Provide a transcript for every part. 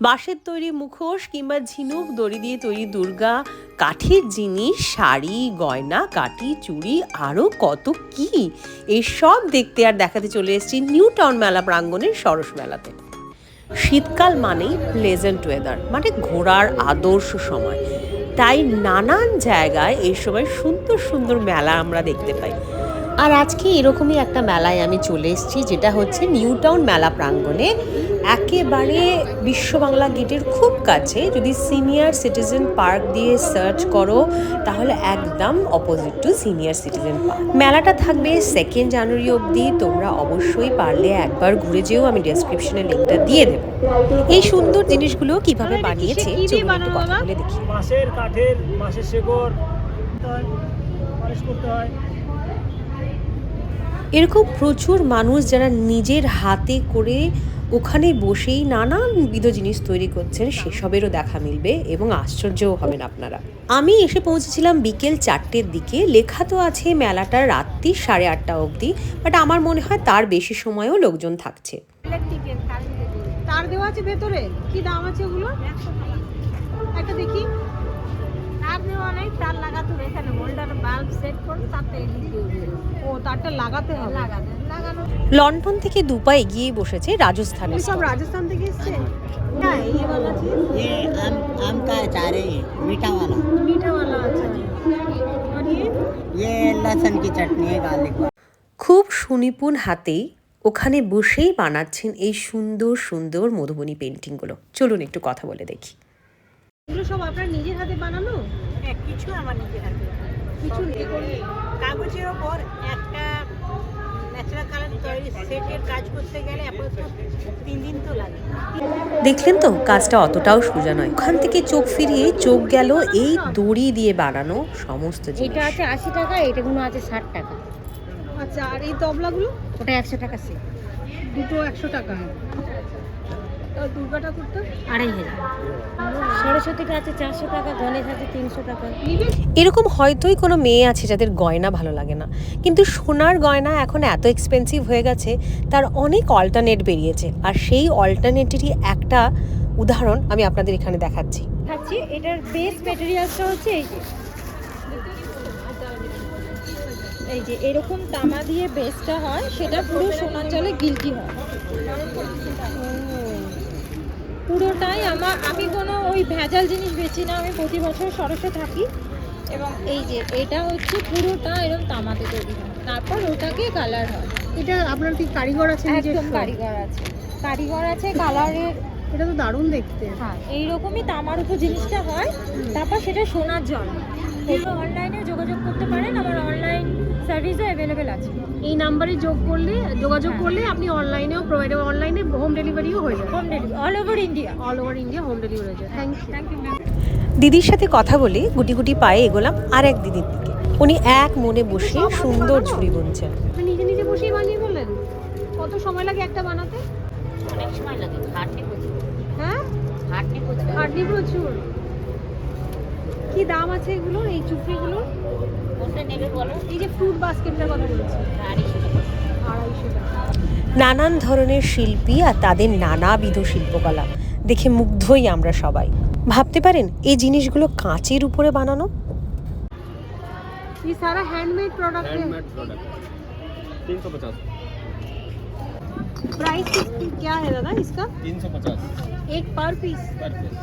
বাঁশের তৈরি মুখোশ কিংবা ঝিনুক, দড়ি দিয়ে তৈরি দুর্গা, কাঠের জিনিস শাড়ি, গয়না কাটি চুড়ি আরও কত কি? এসব দেখতে আর দেখাতে চলে এসেছি নিউ টাউন মেলা প্রাঙ্গণের সরস মেলাতে। শীতকাল মানেই প্লেজেন্ট ওয়েদার মানে ঘোরার আদর্শ সময়। তাই নানান জায়গায় এই সময় সুন্দর সুন্দর মেলা আমরা দেখতে পাই। আর আজকে এরকমই একটা মেলায় আমি চলে এসেছি যেটা হচ্ছে নিউ টাউন মেলা প্রাঙ্গণে। একেবারে বিশ্ব বাংলা গেটের খুব কাছে যদি সিনিয়র সিটিজেন পার্ক দিয়ে সার্চ করো তাহলে একদম opposite to senior citizen park. মেলাটা থাকবে সেকেন্ড জানুয়ারি অবধি তোমরা অবশ্যই পারলে একবার ঘুরে যেও আমি ডেসক্রিপশনে লিঙ্কটা দিয়ে দেবো। এই সুন্দর জিনিসগুলো কীভাবে বানিয়েছে কি একটু কথা বলে দেখি। বাঁশের কাঠের বাঁশের শেকড় হয়, করতে হয়। এরকম প্রচুর মানুষ যারা নিজের হাতে করে ওখানে বসেই নানান নানানবিধ জিনিস তৈরি করছেন সেসবেরও দেখা মিলবে এবং আশ্চর্যও হবেন আপনারা। আমি এসে পৌঁছেছিলাম বিকেল চারটের দিকে। লেখা তো আছে মেলাটা রাত্রি সাড়ে আটটা অবধি বাট আমার মনে হয় তার বেশি সময়ও লোকজন থাকছে। তার দেওয়া আছে ভেতরে? কি দাম আছে ওগুলো? একটা দেখি। তার দেওয়া নেই তার লাগাতে এখানে বাল্ব সেট করুন তাতে ও তারটা লাগাতে হবে লাগাতে লাগানো লন্ডন থেকে দুপা এগিয়ে বসেছে রাজস্থানের ওই সব stall। राजस्थान থেকে এসছে क्या है ये वाला चीज ये आम आम का अचार है ये मीठा वाला मीठा वाला अच्छा जी और ये ये लहसुन की चटनी है गार्लिक वाला খুব সুনিপুণ হাতেই ওখানে বসেই বানাচ্ছেন এই সুন্দর সুন্দর মধুবনী পেন্টিংগুলো চলুন একটু কথা বলে দেখি এগুলো সব আপনার নিজের হাতে বানানো হ্যাঁ কিছু আমার নিজের হাতে কিছু কাগজের ওপর একটা ন্যাচারাল কালার তৈরি সেটের কাজ করতে গেলে আপাতত তিন দিন তো লাগে। দেখলেন তো কাজটা অতটাও সোজা নয়। ওখান থেকে চোখ ফিরিয়ে চোখ গেল এই দড়ি দিয়ে বানানো সমস্ত এটা আছে আশি টাকা এটাগুলো আছে ষাট টাকা। আচ্ছা আর এই তবলাগুলো? ওটা একশো টাকা সে দুটো একশো টাকা। দুর্গা ঠাকুরটা আড়াই হাজার। সরস্বতীটা আছে চারশো টাকা গণেশ আছে তিনশো টাকা। এরকম হয়তোই কোনো মেয়ে আছে যাদের গয়না ভালো লাগে না। কিন্তু সোনার গয়না এখন এত এক্সপেন্সিভ হয়ে গেছে তার অনেক অল্টারনেট বেরিয়েছে। আর সেই অল্টারনেটেরই একটা উদাহরণ আমি আপনাদের এখানে দেখাচ্ছি। খাচ্ছি এটার বেস ম্যাটেরিয়ালসটা হচ্ছে এই যে। এই যে এরকম তামা দিয়ে বেসটা হয় সেটা পুরো সোনার জলে গিলটি হয়। পুরোটাই আমার আমি কোনো ওই ভেজাল জিনিস বেচি না আমি প্রতি বছর সরসে থাকি। এবং এই যে এটা হচ্ছে পুরোটা এরকম তামাতে তৈরি হয়। তারপর ওটাকে কালার হয়। এটা আপনার কি কারিগর আছে একদম? কারিগর আছে। কারিগর আছে কালারের। এটা তো দারুণ দেখতে। হ্যাঁ এইরকমই তামার উপর জিনিসটা হয়। তারপর সেটা সোনার জল। এগুলো অনলাইনে যোগাযোগ করতে পারেন। আমার অনলাইন সার্ভিসও অ্যাভেলেবেল আছে। এই নাম্বারে যোগ করলে যোগাযোগ হ্যাঁ। করলে আপনি অনলাইনেও প্রোভাইড অনলাইনে হোম ডেলিভারিও হয়ে যাবে। Home delivery all over India all over India home delivery হয়ে যায় thank you thank you ma'am দিদির সাথে কথা বলে গুটি গুটি পায়ে এগোলাম আর এক দিদির দিকে। উনি এক মনে বসে সুন্দর ঝুড়ি বুনছেন। নিজে নিজে বসেই বানিয়ে বললেন কত সময় লাগে একটা বানাতে? অনেক সময় লাগে খাটনি প্রচুর। হ্যাঁ? খাটনি প্রচুর। খাটনি প্রচুর। কি দাম আছে এগুলো এই চুপড়িগুলো কোনটা নেবে বলো এই যে ফ্রুট বাস্কেটটার কথা বলছি আড়াইশো টাকা আড়াইশো টাকা নানান ধরনের শিল্পী আর তাদের নানাবিধ শিল্পকলা দেখে মুগ্ধই আমরা সবাই ভাবতে পারেন এই জিনিসগুলো কাঁচের উপরে বানানো ये सारा हैंडमेड प्रोडक्ट है হ্যান্ডমেড প্রোডাক্ট তিনশো পঞ্চাশ प्राइस क्या है दादा इसका তিনশো পঞ্চাশ एक पर पीस পার পিস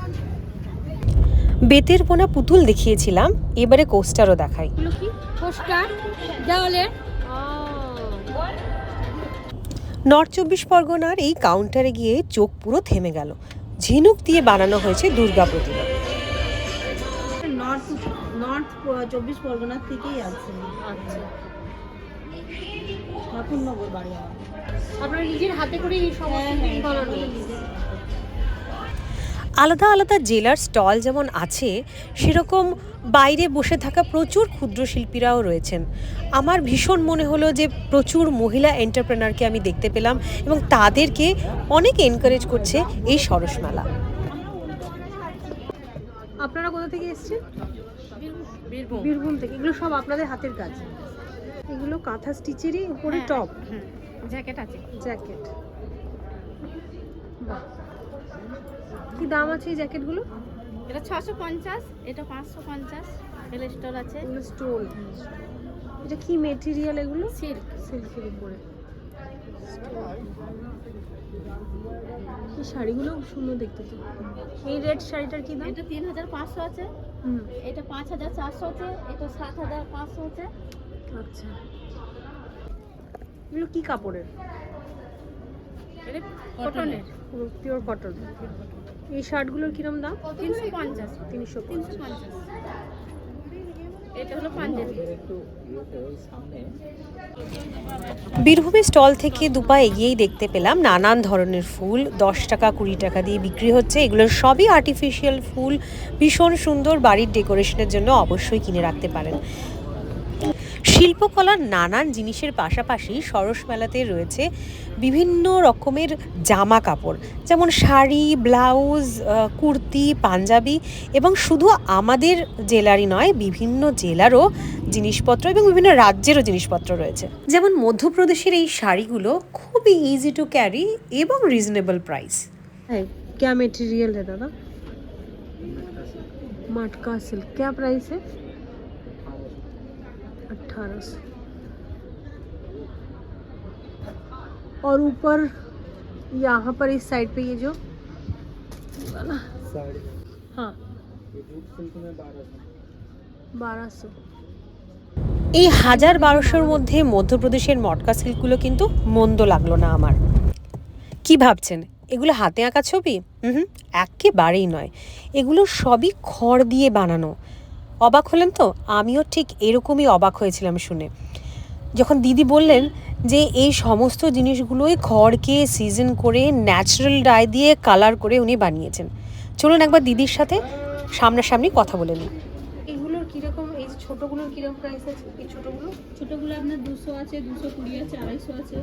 বেতের বোনা পুতুল দেখিয়েছিলাম এবারে কোস্টারও দেখাই। নর্থ চব্বিশ পরগনার এই কাউন্টারে গিয়ে চোখ পুরো থেমে গেল। ঝিনুক দিয়ে বানানো হয়েছে দুর্গা প্রতিমা। নর্থ নর্থ চব্বিশ পরগনার থেকেই আছে। আচ্ছা। ঠাকুরনগর বাড়ি আপনারা নিজের হাতে করে এই সমস্ত জিনিস বানানো আলাদা আলাদা জেলার স্টল যেমন আছে সেরকম বাইরে বসে থাকা প্রচুর ক্ষুদ্র শিল্পীরাও রয়েছেন। আমার ভীষণ মনে হলো যে প্রচুর মহিলা এন্টারপ্রেনারকে আমি দেখতে পেলাম এবং তাদেরকে অনেক এনকারেজ করছে এই সরস মেলা আপনারা কোথা থেকে এসেছেন? বীরভূম। থেকে। এগুলো সব আপনাদের হাতের কাজ? এগুলো কাঁথা স্টিচেরই উপরে টপ জ্যাকেট আছে। জ্যাকেট। কি কি দাম আছে এই জ্যাকেটগুলো? এটা ছশো পঞ্চাশ এটা পাঁচশো পঞ্চাশ স্টোর আছে। এগুলো স্টোন এটা কি মেটেরিয়াল এগুলো? সিল্ক। সিল্কের উপরে। এই শাড়িগুলো সুন্দর দেখতে তো। এই রেড শাড়িটার কি দাম? এটা তিন হাজার পাঁচশো আছে। হুম। এটা পাঁচ হাজার চারশো আছে এটা সাত হাজার পাঁচশো আছে। আচ্ছা। এগুলো কি কাপড়ের? এটা কটনের পুরো পিওর কটন এই শার্টগুলোর কিরম দাম? তিনশো পঞ্চাশ তিনশো তিনশো পঞ্চাশ। এটা হলো পাঞ্জাবি। বীরভূমের স্টল থেকে দুপা এগিয়েই দেখতে পেলাম নানান ধরনের ফুল। দশ টাকা কুড়ি টাকা দিয়ে বিক্রি হচ্ছে। এগুলোর সবই আর্টিফিশিয়াল ফুল। ভীষণ সুন্দর বাড়ির ডেকোরেশনের জন্য অবশ্যই কিনে রাখতে পারেন। শিল্পকলার নানান জিনিসের পাশাপাশি সরস মেলাতে রয়েছে বিভিন্ন রকমের জামা কাপড় যেমন শাড়ি ব্লাউজ আহ, কুর্তি পাঞ্জাবি এবং শুধু আমাদের জেলারই নয় বিভিন্ন জেলারও জিনিসপত্র এবং বিভিন্ন রাজ্যেরও জিনিসপত্র রয়েছে যেমন মধ্যপ্রদেশের এই শাড়িগুলো খুবই ইজি টু ক্যারি এবং রিজনেবল প্রাইস है क्या मटेरियल है दादा मटका सिल्क क्या प्राइस है अट्ठारह सौ और ऊपर यहाँ पर इस साइड पे ये जो वाला हाँ बारह सौ এই হাজার বারোশোর মধ্যে মধ্যপ্রদেশের মটকা সিল্কগুলো কিন্তু মন্দ লাগলো না আমার কি ভাবছেন এগুলো হাতে আঁকা ছবি হুম একেবারেই নয় এগুলো সবই খড় দিয়ে বানানো অবাক হলেন তো? আমিও ঠিক এরকমই অবাক হয়েছিলাম শুনে। যখন দিদি বললেন যে এই সমস্ত জিনিসগুলোই খড়কে সিজন করে ন্যাচারাল ডাই দিয়ে কালার করে উনি বানিয়েছেন। চলুন একবার দিদির সাথে সামনাসামনি কথা বলে নিই। এগুলোর কীরকম, এই ছোটোগুলোর কীরকম প্রাইস আছে? এই ছোটগুলো? ছোটগুলো আপনার দুশো আছে দুশো কুড়ি আছে আড়াইশো আছে।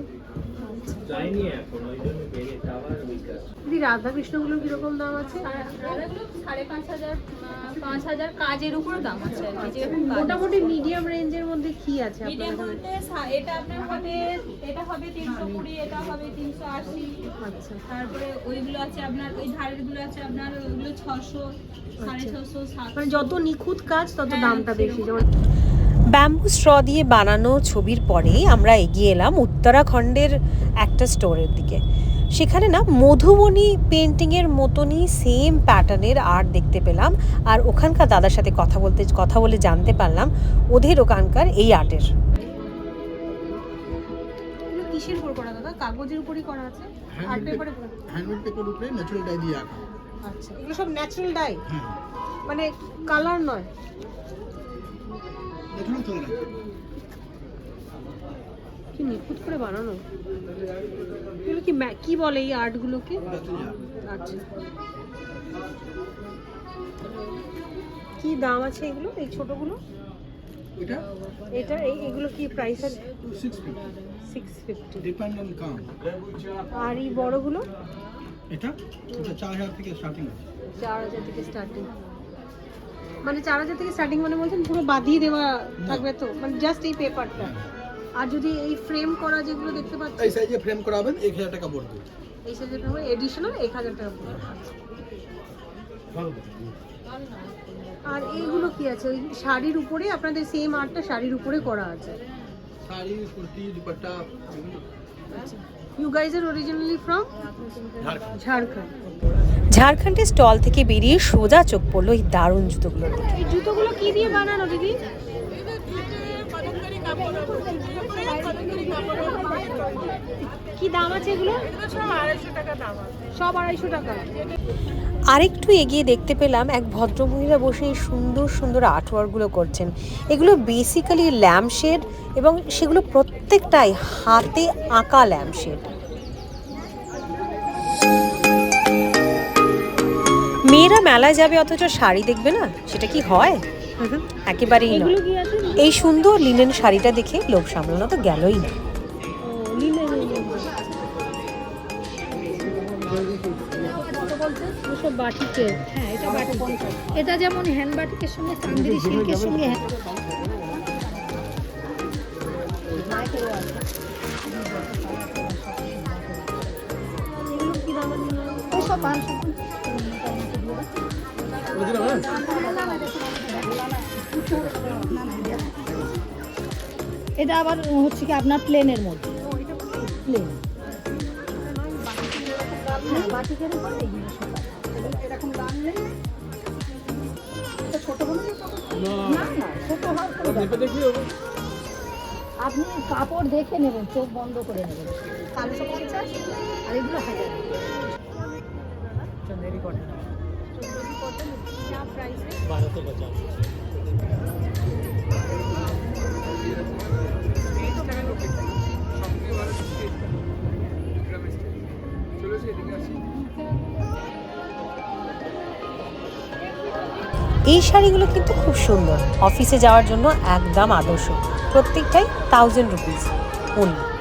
দিদি রাধা কৃষ্ণগুলোর কীরকম দাম আছে? সাড়ে পাঁচ হাজার পাঁচ হাজার কাজের উপর দাম আছে আর কি যেরকম মোটামুটি মিডিয়াম রেঞ্জের মধ্যে কি আছে আপনার মিডিয়াম বলতে এটা আপনার হবে এটা হবে তিনশো কুড়ি এটা হবে তিনশো আশি। আচ্ছা। তারপরে ওইগুলো আছে আপনার ওই ধারেরগুলো আছে আপনার ওইগুলো ছশো সাড়ে ছশো সাতশো। মানে যত নিখুঁত কাজ তত হ্যাঁ, দামটা বেশি। যেমন ব্যাম্বু স্ট্র দিয়ে বানানো ছবির পরেই আমরা এগিয়ে এলাম উত্তরাখণ্ডের একটা স্টোরের দিকে। সেখানে না মধুবনী পেন্টিংয়ের মতনই সেম প্যাটার্নের আর্ট দেখতে পেলাম। আর ওখানকার দাদার সাথে কথা বলতে কথা বলে জানতে পারলাম ওদের ওখানকার এই আর্টের কিসের উপর করা দাদা? কাগজের উপরই করা আছে? আর্ট পেপারে হ্যান্ডমেড পেপার উপরে ন্যাচারাল ডাই দিয়ে আঁকা। আচ্ছা এগুলো সব ন্যাচারাল ডাই হ্যাঁ। মানে কালার নয়? চলে কি নিখুঁত করে বানানো? এগুলো কি কি বলে এই আর্টগুলোকে? আচ্ছা। কি দাম আছে এগুলো এই ছোটগুলো? এটা? এটা এই এগুলো কি প্রাইস আছে? সিক্স ফিফটি ডিপেন্ড অন কাম আর এই বড়গুলো? এটা? এটা চার হাজার থেকে স্টার্টিং আছে। চার হাজার থেকে স্টার্টিং মানে চার হাজার থেকে স্টার্টিং মানে বলছেন পুরো বাঁধিয়ে দেওয়া থাকবে তো? মানে জাস্ট এই পেপারটা আর যদি এই ফ্রেম করা যেগুলো দেখতে পাচ্ছি এই সাইজে ফ্রেম করাবেন এক হাজার টাকা পড়বে। এই সাইজের হবে এডিশনাল এক হাজার টাকা পড়বে। আর এইগুলো কি আছে? ওই শাড়ির উপরে আপনাদের সেম আর্টটা শাড়ির উপরে করা আছে। শাড়ি কুর্তি দুপাট্টা ইউ গাইজ আর অরিজিনালি ফ্রম ঝাড়খণ্ড। ঝাড়খণ্ডের স্টল থেকে বেরিয়ে সোজা চোখ পড়ল এই দারুণ জুতোগুলোর দিকে এই জুতোগুলো কি দিয়ে বানানো দিদি? কি দাম আছে এগুলো? সব আড়াইশো টাকা। দাম সব আড়াইশো টাকা আরেকটু এগিয়ে দেখতে পেলাম এক ভদ্রমহিলা বসে এই সুন্দর সুন্দর আর্টওয়ার্কগুলো করছেন। এগুলো বেসিক্যালি ল্যাম্পশেড এবং সেগুলো প্রত্যেকটাই হাতে আঁকা ল্যাম্পশেড মেয়েরা মেলায় যাবে অথচ শাড়ি দেখবে না? সেটা কি হয়? একেবারেই নয়। এই সুন্দর লিনেন শাড়িটা দেখে লোক সামলানো তো গেলই না। হ্যাঁ এটা বাটিক এটা যেমন হ্যান্ড বাটিকের সঙ্গে চান্দেরি সিল্কের সঙ্গে এগুলো এটা আবার হচ্ছে কি আপনার প্লেনের মধ্যে। প্লেন বাটিকের উপর এইগুলো সব আছে। না। না ছোট হওয়ার কোনো ব্যাপার না। আপনি কাপড় দেখে নেবেন চোখ বন্ধ করে নেবেন। পঞ্চাশ আর এগুলো হাজার এই শাড়িগুলো কিন্তু খুব সুন্দর। অফিসে যাওয়ার জন্য একদম আদর্শ। প্রত্যেকটাই থাউজেন্ড রুপিস অনলি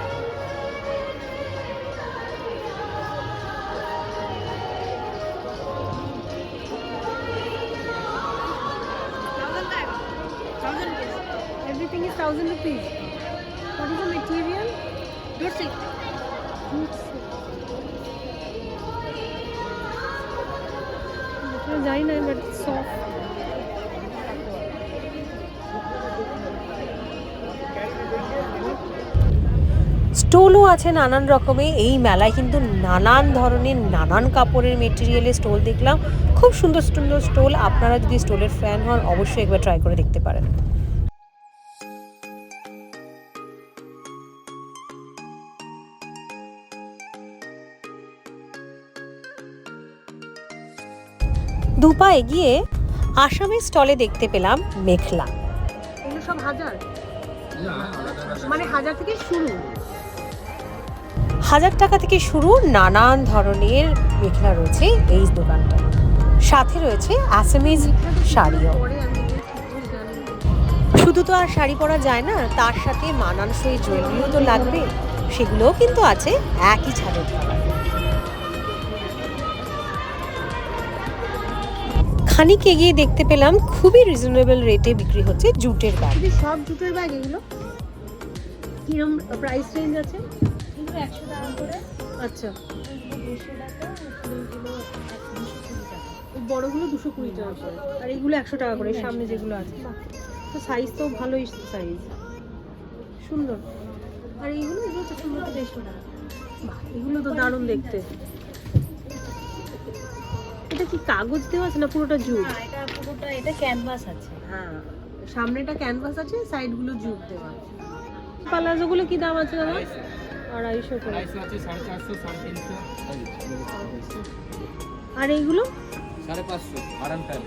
জানি না বাট সফট স্টোলও আছে নানান রকমের এই মেলায় কিন্তু নানান ধরনের নানান কাপড়ের মেটেরিয়ালের স্টোল দেখলাম। খুব সুন্দর সুন্দর স্টোল। আপনারা যদি স্টোলের ফ্যান হন, অবশ্যই একবার ট্রাই করে দেখতে পারেন। দুপা এগিয়ে আসামের স্টলে দেখতে পেলাম মেখলা এগুলো সব হাজার? মানে হাজার থেকে শুরু। হাজার টাকা থেকে শুরু নানান ধরনের মেখলা রয়েছে এই দোকানটা সাথে রয়েছে আসামিজ শাড়িও। শুধু তো আর শাড়ি পরা যায় না তার সাথে মানানসই জুয়েলারিও তো লাগবে। সেগুলোও কিন্তু আছে একই ছাদের খানিক এগিয়ে দেখতে পেলাম খুবই রিজনেবল রেটে বিক্রি হচ্ছে জুটের ব্যাগ। সব জুটের ব্যাগ এগুলো কিরম প্রাইস রেঞ্জ আছে? এগুলো একশো টাকা করে। আচ্ছা। এগুলো দুশো টাকা। বড়গুলো দুশো কুড়ি টাকা করে আর এগুলো একশো টাকা করে সামনে যেগুলো আছে। তো সাইজ তো ভালোই সাইজ সুন্দর। আর এইগুলো এগুলো তো সুন্দর দেড়শো টাকা এগুলো তো দারুণ দেখতে। এটা কি কাগজ দেওয়া আছে না পুরোটা জুট? এটা পুরোটা এটা ক্যানভাস আছে। হ্যাঁ সামনেটা ক্যানভাস আছে সাইডগুলো জুট দেওয়া পালাজোগুলো কি দাম আছে দাদা? আড়াইশো। করে। আর এইগুলো? সাড়ে পাঁচশো আরাম প্যান্ট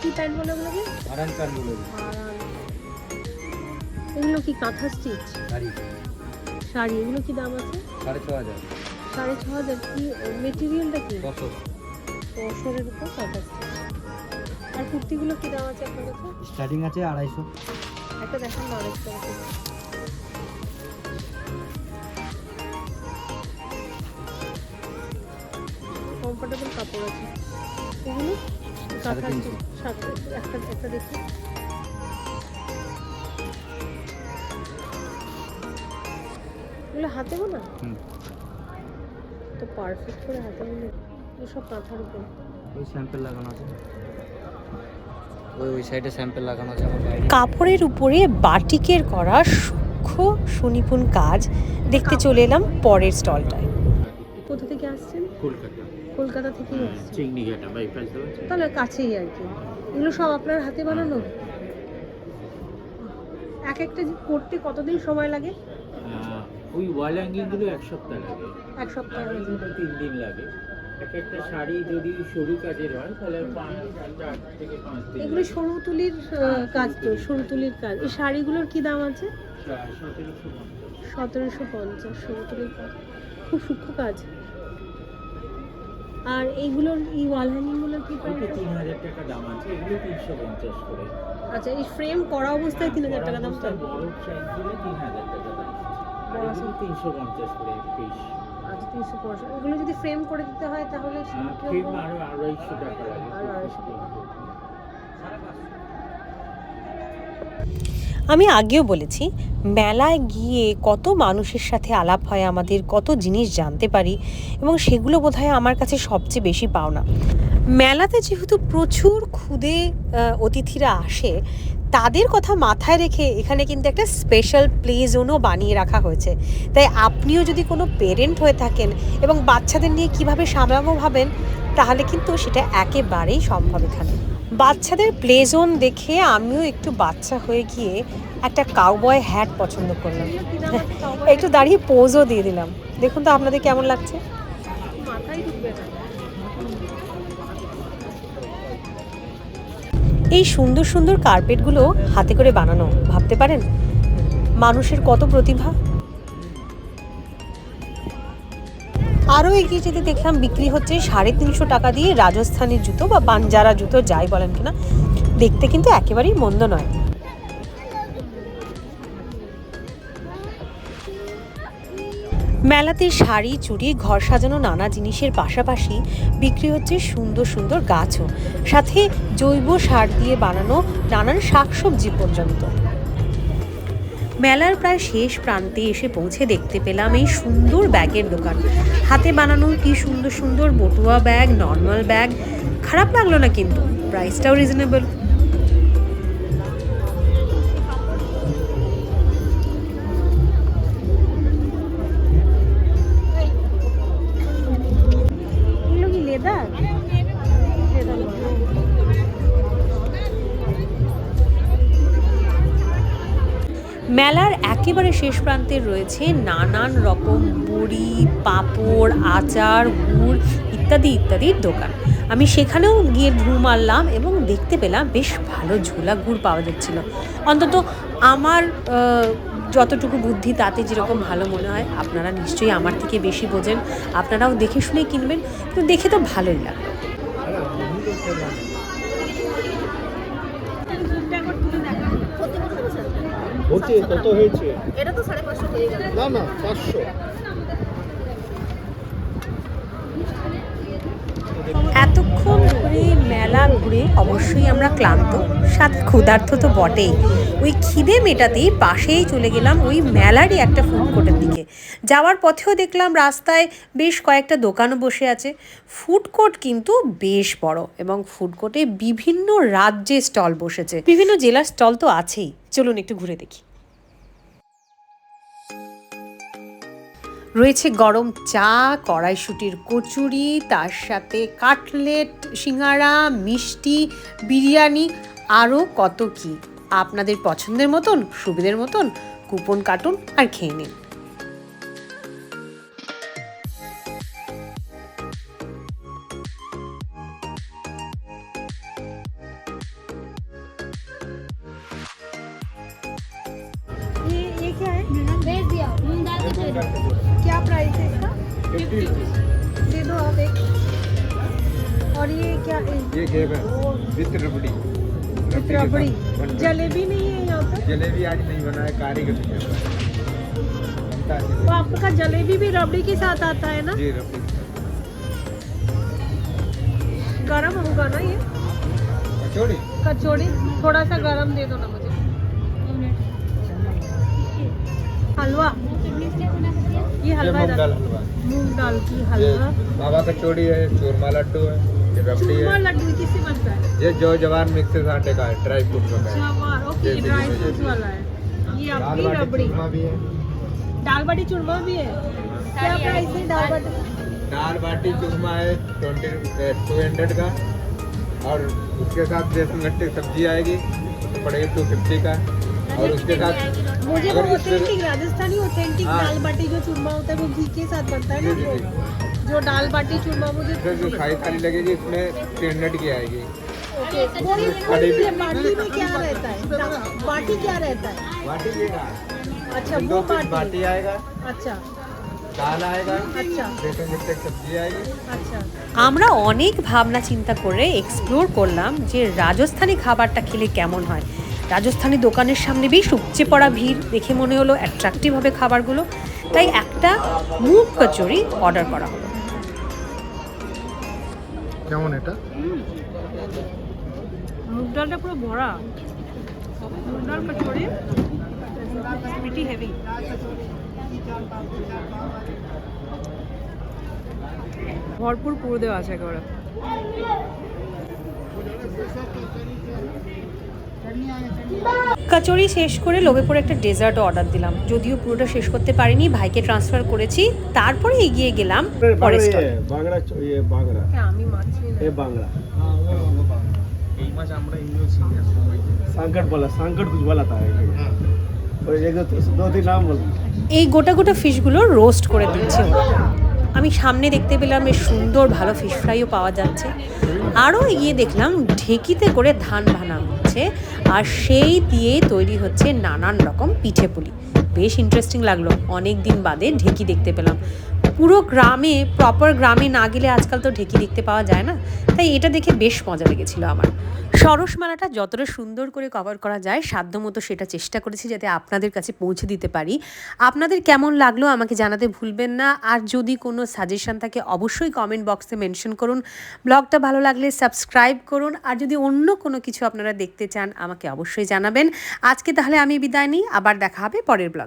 কি প্যান্ট বলে ওগুলোকে? আরাম প্যান্ট বলে। এগুলো কি কাঁথা স্টিচ শাড়ি। শাড়ি এগুলো কি দাম আছে? সাড়ে ছ হাজার। সাড়ে ছ হাজার কি মেটেরিয়ালটা কি? ছশো দশরের উপর কাঁথা আর কুর্তিগুলো কি দাম আছে আপনার কাছে? স্টার্টিং আছে আড়াইশো। একটা দেখান না আরেকটা কমফোর্টেবল কাপড় আছে। এগুলো। একটা একটা দেখি। এগুলো হাতে গোনা হুম। পারফেক্ট করে হাতে এগুলো সব কাঁথার উপর। ওই স্যাম্পেল লাগানো আছে। ওই ওই সাইডে স্যাম্পেল লাগানো আছে কাপড়ের উপরে বাটিকের করা সূক্ষ্ম সুনিপুণ কাজ দেখতে চলে এলাম পরের স্টলটায়। কোথা থেকে আসছেন? কলকাতা। কলকাতা থেকেই আসছেন। চিংড়ি বাইপাস তাহলে কাছেই আর কি। এগুলো সব আপনার হাতে বানানো? এক একটা করতে কতদিন সময় লাগে? ওই ওয়াল হ্যাঙ্গিংগুলো এক সপ্তাহ লাগে। এক সপ্তাহ তিন দিন লাগে। এক একটা শাড়ি যদি সরু কাজের হয় তাহলে চার থেকে পাঁচ দিন এগুলো সরু তুলির কাজ তো সরু তুলির কাজ। এই শাড়িগুলোর কি দাম আছে? সতেরোশো পঞ্চাশ। সরু তুলির কাজ। খুব সূক্ষ্ম কাজ। আর এইগুলোর এই ওয়াল হ্যাঙ্গিংগুলোর কি প্রাইস? তিন হাজার টাকা দাম আছে এগুলো তিনশো পঞ্চাশ করে। আচ্ছা এই ফ্রেম করা অবস্থায় তিন হাজার টাকা দাম বড় সাইজগুলো তিন হাজার টাকা দাম তিনশো পঞ্চাশ করে পিস আচ্ছা তিনশো পঞ্চাশ। ওগুলো যদি ফ্রেম করে দিতে হয় তাহলে ফিল্ম কীরকম? আড়াইশো টাকা লাগে আরও আড়াইশো টাকা। আমি আগেও বলেছি মেলায় গিয়ে কত মানুষের সাথে আলাপ হয় আমাদের কত জিনিস জানতে পারি এবং সেগুলো বোধহয় আমার কাছে সবচেয়ে বেশি পাওনা। মেলাতে যেহেতু প্রচুর ক্ষুদে অতিথিরা আসে তাদের কথা মাথায় রেখে এখানে কিন্তু একটা স্পেশাল প্লে জোনও বানিয়ে রাখা হয়েছে। তাই আপনিও যদি কোনো পেরেন্ট হয়ে থাকেন এবং বাচ্চাদের নিয়ে কীভাবে সামলাবো ভাবেন তাহলে কিন্তু সেটা একেবারেই সম্ভব এখানে। বাচ্চাদের প্লে জোন দেখে আমিও একটু বাচ্চা হয়ে গিয়ে একটা কাউবয় হ্যাট পছন্দ করলাম। একটু দাঁড়িয়ে পোজও দিয়ে দিলাম। দেখুন তো আপনাদের কেমন লাগছে। এই সুন্দর সুন্দর কার্পেটগুলো হাতে করে বানানো, ভাবতে পারেন? মানুষের কত প্রতিভা। আরও এগিয়ে যেতে দেখলাম, বিক্রি হচ্ছে সাড়ে তিনশো টাকা দিয়ে রাজস্থানের জুতো বা বাঞ্জারা জুতো, যাই বলেন কিনা। দেখতে কিন্তু একেবারেই মন্দ নয়। মেলাতে শাড়ি, চুড়ি, ঘর সাজানো নানা জিনিসের পাশাপাশি বিক্রি হচ্ছে সুন্দর সুন্দর গাছও। সাথে জৈব সার দিয়ে বানানো নানান শাকসবজি পর্যন্ত। মেলার প্রায় শেষ প্রান্তে এসে পৌঁছে দেখতে পেলাম এই সুন্দর ব্যাগের দোকান। হাতে বানানো কি সুন্দর সুন্দর বটুয়া ব্যাগ, নর্মাল ব্যাগ, খারাপ লাগল না কিন্তু। প্রাইসটাও রিজনেবল মেলার একেবারে শেষ প্রান্তে রয়েছে নানান রকম বড়ি পাঁপড়, আচার, গুড় ইত্যাদি ইত্যাদির দোকান। আমি সেখানেও গিয়ে ঢু মারলাম এবং দেখতে পেলাম বেশ ভালো ঝোলা গুড় পাওয়া যাচ্ছিল। অন্তত আমার যতটুকু বুদ্ধি তাতে যেরকম ভালো মনে হয়, আপনারা নিশ্চয়ই আমার থেকে বেশি বোঝেন। আপনারাও দেখে শুনেই কিনবেন। কিন্তু দেখে তো ভালোই লাগল। হচ্ছে কত হয়েছে? এটা তো সাড়ে পাঁচশো হয়ে গেল। না না পাঁচশো। এতক্ষণ ধরে মেলা ঘুরে অবশ্যই আমরা ক্লান্ত সাথে ক্ষুধার্ত তো বটেই। ওই খিদে মেটাতেই পাশেই চলে গেলাম ওই মেলারই একটা ফুড কোর্টের দিকে। যাওয়ার পথেও দেখলাম রাস্তায় বেশ কয়েকটা দোকানও বসে আছে। ফুড কোর্ট কিন্তু বেশ বড় এবং ফুড কোর্টে বিভিন্ন রাজ্যে স্টল বসেছে। বিভিন্ন জেলার স্টল তো আছেই। চলুন একটু ঘুরে দেখি। রয়েছে গরম চা, কড়াইশুটির কচুরি, তার সাথে কাটলেট, সিঙ্গারা, মিষ্টি, বিরিয়ানি, আরও কত কি? আপনাদের পছন্দের মতন, সুবিধের মতন, কুপন কাটুন আর খেয়ে নিন। रबड़ी के साथ आता है ना? जी रबड़ी गरम होगा ना ये? कचौड़ी? कचौड़ी? थोड़ा सा गरम दे दो ना मुझे। हलवा? ये हलवा मूंग दाल मूंग दाल की हलवा। मावा कचौड़ी है चूरमा लड्डू है चूरमा लड्डू किससे बनता है? ये जो जवान मिक्स आटे का है ड्राई फ्रूट का है जवार ओके ड्राई फ्रूट्स वाला है। ये आपकी रबड़ी। दाल बाटी चूरमा भी है? क्या प्राइस है दाल बाटी? दाल बाटी चूरमा है ट्वेंटी टू हंड्रेड का। और उसके साथ बेसन गट्टे सब्ज़ी आएगी तो पड़ेगी टू फिफ्टी का। और उसके साथ मुझे वो ऑथेंटिक राजस्थानी ऑथेंटिक हाँ। दाल बाटी जो चूरमा होता है वो घी के साथ बनता है ना जो दाल बाटी चूरमा मुझे जो खाई थाली लगेगी इसमें थ्री हंड्रेड की आएगी। बाटी में क्या रहता है? बाटी क्या रहता है? बाटी अच्छा वो बाटी आएगा। अच्छा। আচ্ছা। আচ্ছা। আমরা অনেক ভাবনা চিন্তা করে এক্সপ্লোর করলাম যে রাজস্থানি খাবারটা খেলে কেমন হয়। রাজস্থানি দোকানের সামনে বেশ উপচে পড়া ভিড় দেখে মনে হলো অ্যাট্রাকটিভ হবে খাবারগুলো। তাই একটা মুগ কচুরি অর্ডার করা হলো। কেমন এটা? মুগ ডালটা পুরো ভরা মুগ ডাল কচুরি হেভি ভরপুর পুরো দেওয়া আছে একেবারে। কচুরি শেষ করে লোভে পরে একটা ডেজার্ট অর্ডার দিলাম। যদিও পুরোটা শেষ করতে পারিনি ভাইকে ট্রান্সফার করেছি। তারপরে এগিয়ে গেলাম ইয়ে, ইয়ে, হ্যাঁ, সংকট বলা সংকট কিছু ওই তা তো তিন নাম বললাম। এই গোটা গোটা ফিশগুলো রোস্ট করে দিচ্ছে আমি সামনে দেখতে পেলাম বেশ সুন্দর ভালো ফিশ ফ্রাইও পাওয়া যাচ্ছে। আরও ইয়ে দেখলাম, ঢেকিতে করে ধান ভানা হচ্ছে, আর সেই দিয়ে তৈরি হচ্ছে নানান রকম পিঠে পুলি বেশ ইন্টারেস্টিং লাগল। অনেক দিন বাদে ঢেকি দেখতে পেলাম। পুরো গ্রামে প্রপার গ্রামে না গেলে আজকাল তো ঢেকি দেখতে পাওয়া যায় না। তাই এটা দেখে বেশ মজা লেগেছিল আমার। সরস মেলাটা যতটা সুন্দর করে কভার করা যায় সাধ্যমতো সেটা চেষ্টা করেছি যাতে আপনাদের কাছে পৌঁছে দিতে পারি। আপনাদের কেমন লাগল আমাকে জানাতে ভুলবেন না। আর যদি কোনো সাজেশন থাকে, অবশ্যই কমেন্ট বক্সে মেনশন করুন। ব্লগটা ভালো লাগলে সাবস্ক্রাইব করুন। আর যদি অন্য কোনো কিছু আপনারা দেখতে চান, আমাকে অবশ্যই জানাবেন। আজকে তাহলে আমি বিদায় নিই। আবার দেখা হবে পরের ব্লগ।